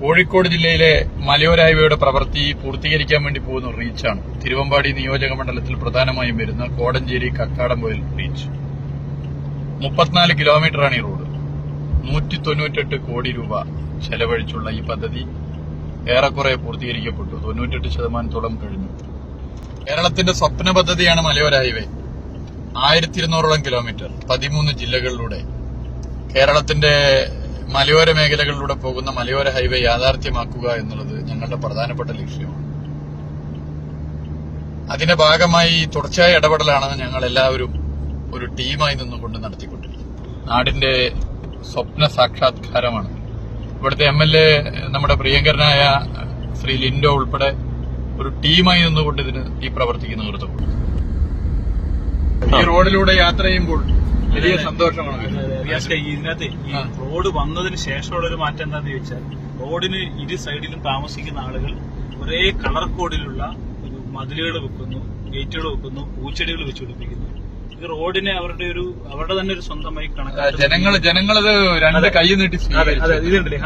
കോഴിക്കോട് ജില്ലയിലെ മലയോരായ്വയുടെ പ്രവൃത്തി പൂർത്തീകരിക്കാൻ വേണ്ടി പോകുന്ന റീച്ചാണ്. തിരുവമ്പാടി നിയോജക മണ്ഡലത്തിൽ പ്രധാനമായും വരുന്ന കോടഞ്ചേരി കക്കാടംപോയിൽ റീച്ച്. മുപ്പത്തിനാല് കിലോമീറ്ററാണ് ഈ റോഡ്. നൂറ്റി തൊണ്ണൂറ്റെട്ട് കോടി രൂപ ചെലവഴിച്ചുള്ള ഈ പദ്ധതി ഏറെക്കുറെ പൂർത്തീകരിക്കപ്പെട്ടു. തൊണ്ണൂറ്റെട്ട് ശതമാനത്തോളം കഴിഞ്ഞു. കേരളത്തിന്റെ സ്വപ്ന പദ്ധതിയാണ് മലയോര ആയിരത്തി ഇരുന്നൂറോളം കിലോമീറ്റർ. പതിമൂന്ന് ജില്ലകളിലൂടെ കേരളത്തിന്റെ മലയോര മേഖലകളിലൂടെ പോകുന്ന മലയോര ഹൈവേ യാഥാർത്ഥ്യമാക്കുക എന്നുള്ളത് ഞങ്ങളുടെ പ്രധാനപ്പെട്ട ലക്ഷ്യമാണ് അതിന്റെ ഭാഗമായി തുടർച്ചയായ ഇടപെടലാണ് ഞങ്ങൾ എല്ലാവരും ഒരു ടീമായി നിന്നുകൊണ്ട് നടത്തിക്കൊണ്ടിരിക്കുന്നത്. നാടിന്റെ സ്വപ്ന സാക്ഷാത്കാരമാണ്. ഇവിടുത്തെ എം എൽ എ നമ്മുടെ പ്രിയങ്കരനായ ശ്രീ ലിൻഡോ ഉൾപ്പെടെ ഒരു ടീമായി നിന്നുകൊണ്ട് ഇതിന് ഈ പ്രവർത്തിക്ക് നേതൃത്വം ഈ റോഡിലൂടെ യാത്ര ചെയ്യുമ്പോൾ വലിയ സന്തോഷമാണ് ഇതിനകത്ത് ഈ റോഡ് വന്നതിന് ശേഷമുള്ള ഒരു മാറ്റം എന്താന്ന് ചോദിച്ചാൽ റോഡിന് ഇരു സൈഡിലും താമസിക്കുന്ന ആളുകൾ ഒരേ കളർ കോഡിലുള്ള ഒരു മതിലുകൾ വെക്കുന്നു ഗേറ്റുകൾ വെക്കുന്നു പൂച്ചെടികൾ വെച്ച് പിടിപ്പിക്കുന്നു. ഇത് റോഡിനെ അവരുടെ ഒരു അവരുടെ തന്നെ ഒരു സ്വന്തമായി കണക്കാക്കി ജനങ്ങൾ ജനങ്ങളത് രണ്ട് കൈ നീട്ടി അതെ ഇതുണ്ടല്ലേ?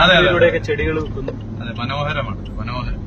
ചെടികൾ വെക്കുന്നു. അതെ മനോഹരമാണ് മനോഹരം.